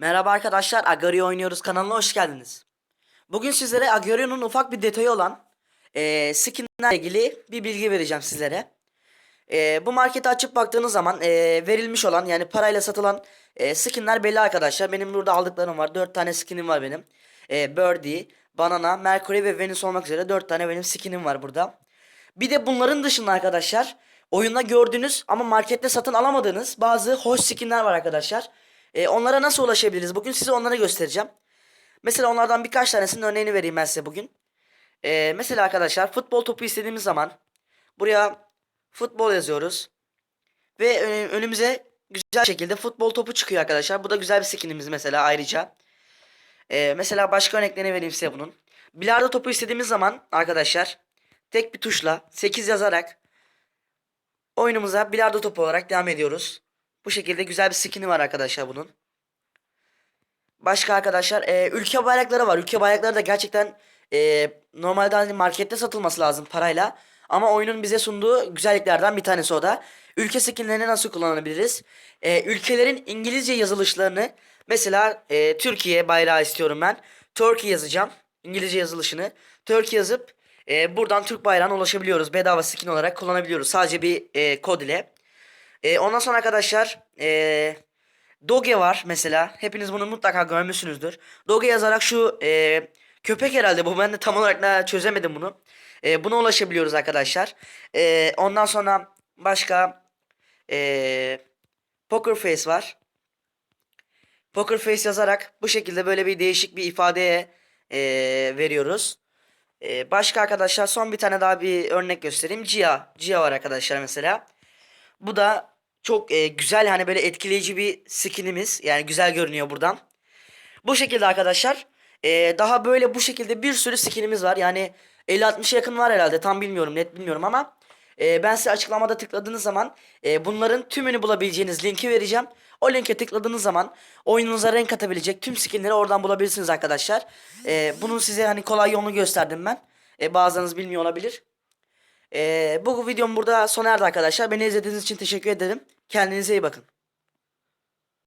Merhaba arkadaşlar, Agario oynuyoruz kanalına hoş geldiniz. Bugün sizlere Agario'nun ufak bir detayı olan eee skinlerle ilgili bir bilgi vereceğim sizlere. Eee, bu marketi açıp baktığınız zaman eee, verilmiş olan yani parayla satılan eee, skinler belli arkadaşlar. Benim burada aldıklarım var. 4 tane skinim var benim. Eee Birdie, Banana, Mercury ve Venus olmak üzere 4 tane benim skinim var burada. Bir de bunların dışında arkadaşlar oyunda gördüğünüz ama markette satın alamadığınız bazı hoş skinler var arkadaşlar. Ee, onlara nasıl ulaşabiliriz? Bugün size onları göstereceğim. Mesela onlardan birkaç tanesinin örneğini vereyim ben size bugün. Ee, mesela arkadaşlar futbol topu istediğimiz zaman buraya futbol yazıyoruz. Ve önümüze güzel şekilde futbol topu çıkıyor arkadaşlar. Bu da güzel bir skinimiz mesela ayrıca. Ee, mesela başka örneklerini vereyim size bunun. Bilardo topu istediğimiz zaman arkadaşlar tek bir tuşla 8 yazarak oyunumuza bilardo topu olarak devam ediyoruz. Bu şekilde güzel bir skin'i var arkadaşlar bunun. Başka arkadaşlar e, ülke bayrakları var. Ülke bayrakları da gerçekten e, normalde hani markette satılması lazım parayla. Ama oyunun bize sunduğu güzelliklerden bir tanesi o da. Ülke skinlerini nasıl kullanabiliriz? E, ülkelerin İngilizce yazılışlarını mesela e, Türkiye bayrağı istiyorum ben. Turkey yazacağım. İngilizce yazılışını. Turkey yazıp e, buradan Türk bayrağına ulaşabiliyoruz. Bedava skin olarak kullanabiliyoruz. Sadece bir e, kod ile. E, ondan sonra arkadaşlar e, Doge var mesela. Hepiniz bunu mutlaka görmüşsünüzdür. Doge yazarak şu e, köpek herhalde bu. Ben de tam olarak daha çözemedim bunu. E, buna ulaşabiliyoruz arkadaşlar. E, ondan sonra başka e, Poker Face var. Poker Face yazarak bu şekilde böyle bir değişik bir ifadeye e, veriyoruz. E, başka arkadaşlar son bir tane daha bir örnek göstereyim. Cia. Cia var arkadaşlar mesela. Bu da çok e, güzel hani böyle etkileyici bir skinimiz. Yani güzel görünüyor buradan. Bu şekilde arkadaşlar. e, daha böyle bu şekilde bir sürü skinimiz var. Yani 50-60'a yakın var herhalde. Tam bilmiyorum net bilmiyorum ama. e, ben size açıklamada tıkladığınız zaman e, bunların tümünü bulabileceğiniz linki vereceğim. O linke tıkladığınız zaman oyununuza renk atabilecek tüm skinleri oradan bulabilirsiniz arkadaşlar. E, bunun size hani kolay yolunu gösterdim ben. E, bazılarınız bilmiyor olabilir. Ee, bu videom burada sona erdi arkadaşlar. Beni izlediğiniz için teşekkür ederim. Kendinize iyi bakın.